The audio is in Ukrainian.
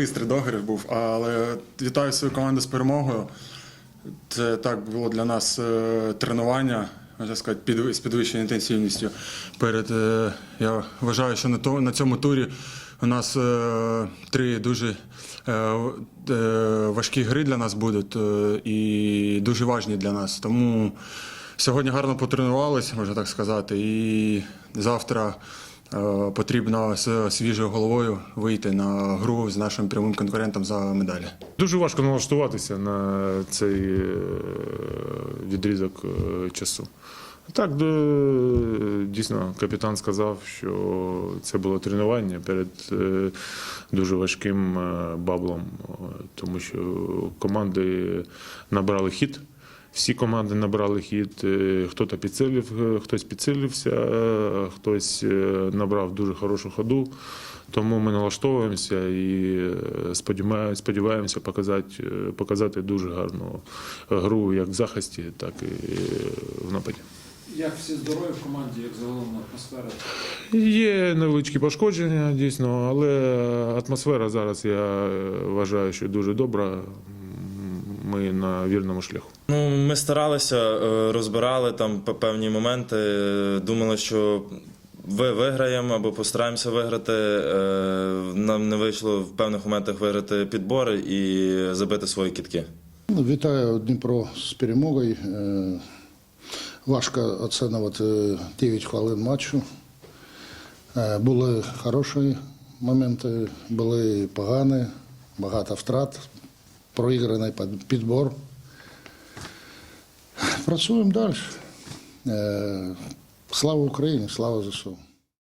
Бистрий догрів був, але вітаю свою команду з перемогою. Це так було для нас е, тренування, можна сказати, з підвищеною інтенсивністю. Перед, е, я вважаю, що на, то, на цьому турі у нас е, три дуже важкі гри для нас будуть і дуже важні для нас. Тому сьогодні гарно потренувалися, можна так сказати, і завтра. Е, Потрібно з свіжою головою вийти на гру з нашим прямим конкурентом за медалі. Дуже важко налаштуватися на цей е, відрізок е, часу. Так, дійсно, капітан сказав, що це було тренування перед дуже важким баблом, тому що команди набрали хід. Всі команди набрали хід, е, хтось підсилив, е, хтось підсилився, е, хтось набрав дуже хорошу ходу. Тому ми налаштовуємося і сподіваємося, показати, показати дуже гарну гру як в захисті, так і в нападі. Як всі здорові в команді, як загалом атмосфера? Є невеличкі пошкодження, дійсно, але атмосфера зараз я вважаю, що дуже добра. Ми на вірному шляху. Ну, ми старалися, е, розбирали там певні моменти. е, Думали, що ви виграємо або постараємося виграти. Е, Нам не вийшло в певних моментах виграти підбори і забити свої кітки. Ну, Вітаю Дніпро з перемогою. Важко оцінювати 9 хвилин матчу. Були хороші моменти, були погані, багато втрат, проіграний під- підбор. Працюємо далі. Е, Слава Україні, слава ЗСУ.